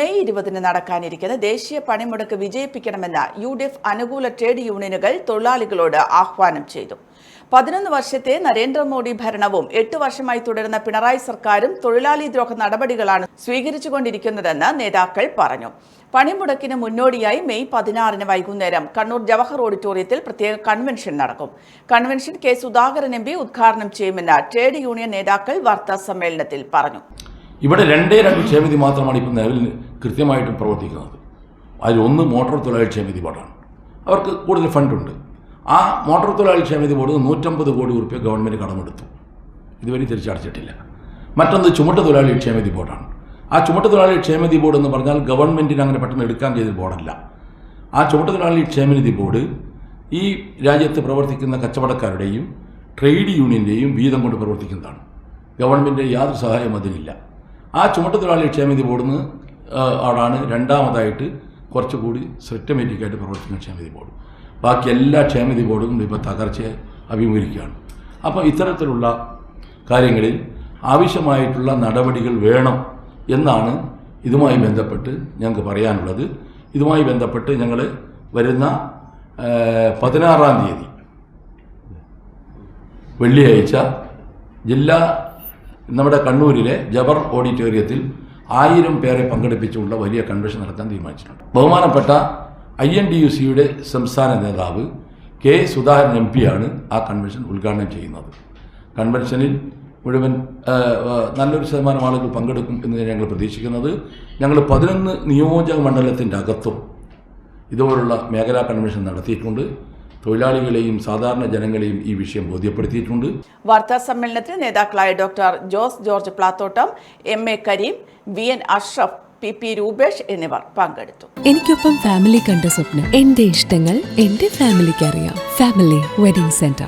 May ഇരുപതിന് നടക്കാനിരിക്കുന്ന ദേശീയ പണിമുടക്ക് വിജയിപ്പിക്കണമെന്ന് യു ഡി എഫ് അനുകൂല ട്രേഡ് യൂണിയനുകൾ തൊഴിലാളികളോട് ആഹ്വാനം ചെയ്തു. പതിനൊന്ന് വർഷത്തെ നരേന്ദ്രമോദി ഭരണവും എട്ട് വർഷമായി തുടരുന്ന പിണറായി സർക്കാരും തൊഴിലാളി ദ്രോഹ നടപടികളാണ് സ്വീകരിച്ചുകൊണ്ടിരിക്കുന്നതെന്ന് നേതാക്കൾ പറഞ്ഞു. പണിമുടക്കിന് മുന്നോടിയായി മെയ് പതിനാറിന് വൈകുന്നേരം കണ്ണൂർ ജവഹർ ഓഡിറ്റോറിയത്തിൽ പ്രത്യേക കൺവെൻഷൻ നടക്കും. Convention K Sudhakaran M P ഉദ്ഘാടനം ചെയ്യുമെന്ന് ട്രേഡ് യൂണിയൻ നേതാക്കൾ വാർത്താ സമ്മേളനത്തിൽ പറഞ്ഞു. ഇവിടെ രണ്ടേ രണ്ട് ക്ഷേമതി മാത്രമാണ് ഇപ്പം നിലവിൽ കൃത്യമായിട്ടും പ്രവർത്തിക്കുന്നത്. അതിലൊന്ന് മോട്ടോർ തൊഴിലാളി ക്ഷേമതി ബോർഡാണ്. അവർക്ക് കൂടുതൽ ഫണ്ടുണ്ട്. ആ മോട്ടോർ തൊഴിലാളി ക്ഷേമതി ബോർഡ് നൂറ്റമ്പത് കോടി റുപ്യ ഗവൺമെന്റ് കടമെടുത്തു. ഇതുവരെ തിരിച്ചടച്ചിട്ടില്ല. മറ്റൊന്ന് ചുമട്ട് തൊഴിലാളി ക്ഷേമതി ബോർഡാണ്. ആ ചുമട്ട് തൊഴിലാളി ക്ഷേമതി ബോർഡ് എന്ന് പറഞ്ഞാൽ ഗവൺമെന്റിന് അങ്ങനെ പെട്ടെന്ന് എടുക്കാൻ ചെയ്ത ബോർഡല്ല. ആ ചുമട്ട് തൊഴിലാളി ക്ഷേമനിധി ബോർഡ് ഈ രാജ്യത്ത് പ്രവർത്തിക്കുന്ന കച്ചവടക്കാരുടെയും ട്രേഡ് യൂണിയന്റെയും വീതം കൊണ്ട് പ്രവർത്തിക്കുന്നതാണ്. ഗവൺമെന്റ് യാതൊരു സഹായം അതിനില്ല. ആ ചുമട്ട് തൊഴിലാളി ക്ഷേമനിധി ബോർഡിൽ നിന്ന് അവിടാണ് രണ്ടാമതായിട്ട് കുറച്ചുകൂടി സിസ്റ്റമാറ്റിക്കായിട്ട് പ്രവർത്തിക്കുന്ന ക്ഷേമനിധി ബോർഡ്. ബാക്കി എല്ലാ ക്ഷേമനിധി ബോർഡും ഇപ്പോൾ തകർച്ചയെ അഭിമുഖീകരിക്കുകയാണ്. അപ്പോൾ ഇത്തരത്തിലുള്ള കാര്യങ്ങളിൽ ആവശ്യമായിട്ടുള്ള നടപടികൾ വേണം എന്നാണ് ഇതുമായി ബന്ധപ്പെട്ട് ഞങ്ങൾക്ക് പറയാനുള്ളത്. ഇതുമായി ബന്ധപ്പെട്ട് ഞങ്ങൾ വരുന്ന പതിനാറാം തീയതി വെള്ളിയാഴ്ച ജില്ലാ നമ്മുടെ കണ്ണൂരിലെ ജബർ ഓഡിറ്റോറിയത്തിൽ ആയിരം പേരെ പങ്കെടുപ്പിച്ചുള്ള വലിയ കൺവെൻഷൻ നടത്താൻ തീരുമാനിച്ചിട്ടുണ്ട്. ബഹുമാനപ്പെട്ട ഐ എൻ ഡി യു സിയുടെ സംസ്ഥാന നേതാവ് കെ സുധാകരൻ എം പിയാണ് ആ കൺവെൻഷൻ ഉദ്ഘാടനം ചെയ്യുന്നത്. കൺവെൻഷനിൽ മുഴുവൻ നല്ലൊരു ശതമാനം ആളുകൾ പങ്കെടുക്കും എന്ന് ഞങ്ങൾ പ്രതീക്ഷിക്കുന്നത്. ഞങ്ങൾ പതിനൊന്ന് നിയോജക മണ്ഡലത്തിന്റെ അകത്തും ഇതുപോലുള്ള മേഖലാ കൺവെൻഷൻ നടത്തിയിട്ടുണ്ട്. തൊഴിലാളികളെയും സാധാരണ ജനങ്ങളെയും ഈ വിഷയം ബോധ്യപ്പെടുത്തിയിട്ടുണ്ട്. വാർത്താ സമ്മേളനത്തിൽ നേതാക്കളായ doctor Jose George Plathottam M A Kareem V N Ashraf P P Rupesh എന്നിവർ പങ്കെടുത്തു. എനിക്കൊപ്പം ഫാമിലി കണ്ട സ്വപ്നം എന്റെ ഇഷ്ടങ്ങൾ എന്റെ ഫാമിലിക്ക് അറിയാം. Family wedding centre